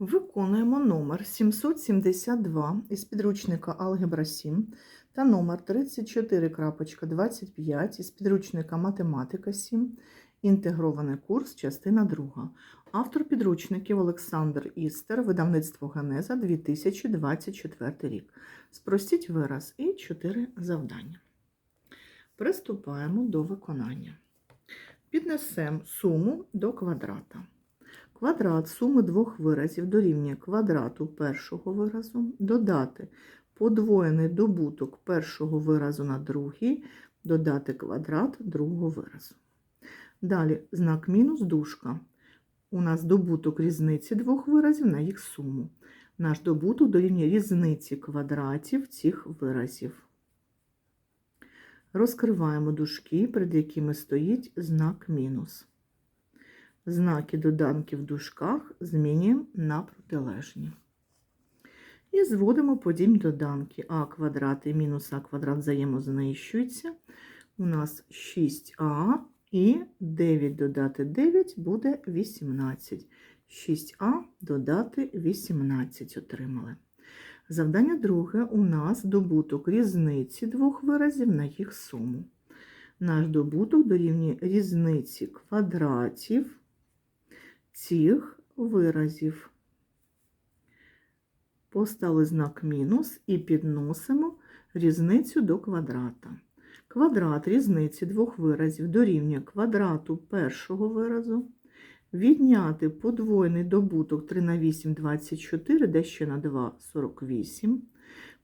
Виконуємо номер 772 із підручника Алгебра 7 та номер 34.25 із підручника Математика 7. Інтегрований курс, частина 2. Автор підручників Олександр Істер, видавництво Генеза 2024 рік. Спростіть вираз і 4 завдання. Приступаємо до виконання. Піднесемо суму до квадрата. Квадрат суми двох виразів дорівнює квадрату першого виразу, додати подвоєний добуток першого виразу на другий, додати квадрат другого виразу. Далі знак мінус дужка. У нас добуток різниці двох виразів на їх суму. Наш добуток дорівнює різниці квадратів цих виразів. Розкриваємо дужки, перед якими стоїть знак мінус. Знаки доданки в дужках змінюємо на протилежні. І зводимо подібні доданки. А квадрат і мінус а квадрат взаємознищуються. У нас 6а і 9 додати 9 буде 18. 6а додати 18 отримали. Завдання друге у нас добуток різниці двох виразів на їх суму. Наш добуток дорівнює різниці квадратів цих виразів. Поставили знак мінус і підносимо різницю до квадрата. Квадрат різниці двох виразів дорівнює квадрату першого виразу. Відняти подвоєний добуток 3 на 8 – 24, де ще на 2 – 48.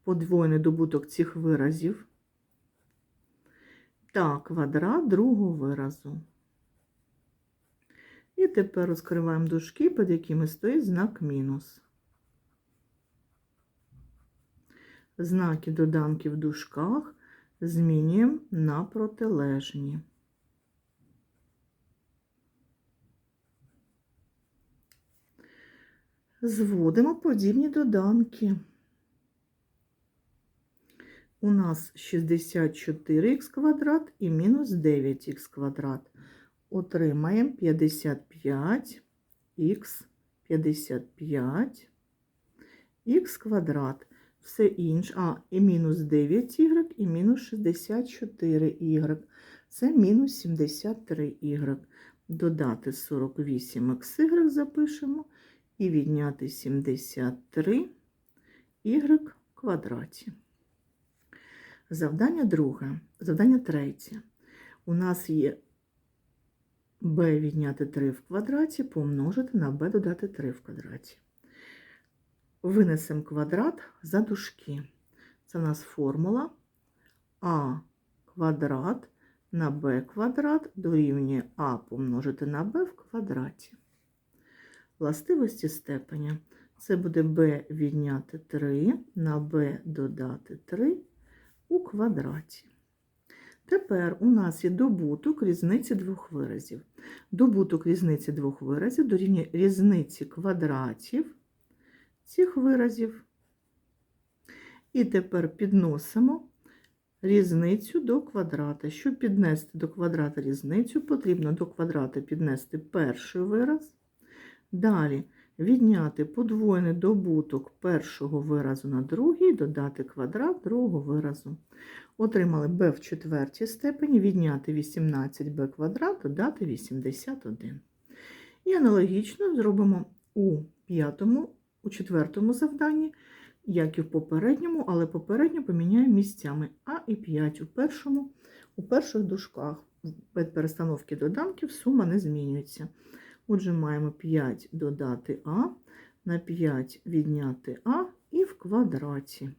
Подвоєний добуток цих виразів та квадрат другого виразу. Тепер розкриваємо дужки, під якими стоїть знак мінус. Знаки доданки в дужках змінюємо на протилежні. Зводимо подібні доданки. У нас 64х квадрат і мінус 9х квадрат. Отримаємо 55х 55 х квадрат. Все інше, а, і мінус 9y, і мінус 64y. Це мінус 73y. Додати 48xy запишемо і відняти 73 y квадраті. Завдання друге. Завдання третє. У нас є b відняти 3 в квадраті, помножити на b додати 3 в квадраті. Винесемо квадрат за дужки. Це у нас формула а квадрат на b квадрат дорівнює а помножити на b в квадраті. Властивості степеня. Це буде b відняти 3 на b додати 3 у квадраті. Тепер у нас є добуток різниці двох виразів. Добуток різниці двох виразів дорівнює різниці квадратів цих виразів. І тепер підносимо різницю до квадрата. Щоб піднести до квадрата різницю, потрібно до квадрата піднести перший вираз. Далі відняти подвоєний добуток першого виразу на другий, додати квадрат другого виразу. Отримали b в четвертій степені, відняти 18b квадрат, додати 81. І аналогічно зробимо у п'ятому, у четвертому завданні, як і в попередньому, але попередньо поміняємо місцями А і 5 у першому, у перших дужках. Без перестановки доданків сума не змінюється. Отже, маємо 5 додати А, на 5 відняти А і в квадраті.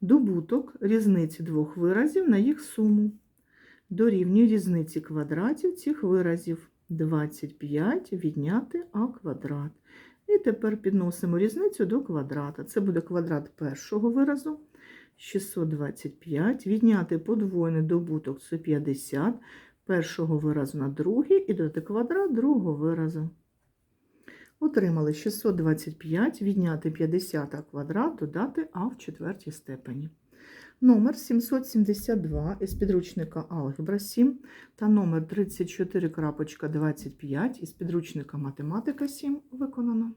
Добуток різниці двох виразів на їх суму. Дорівнює різниці квадратів цих виразів 25 відняти А квадрат. І тепер підносимо різницю до квадрата. Це буде квадрат першого виразу 625, відняти подвоєний добуток це 50 першого виразу на другий і додати квадрат другого виразу. Отримали 625, відняти 50 а квадрат, додати а в четвертій степені. Номер 772 із підручника Алгебра 7 та номер 34.25 із підручника Математика 7 виконано.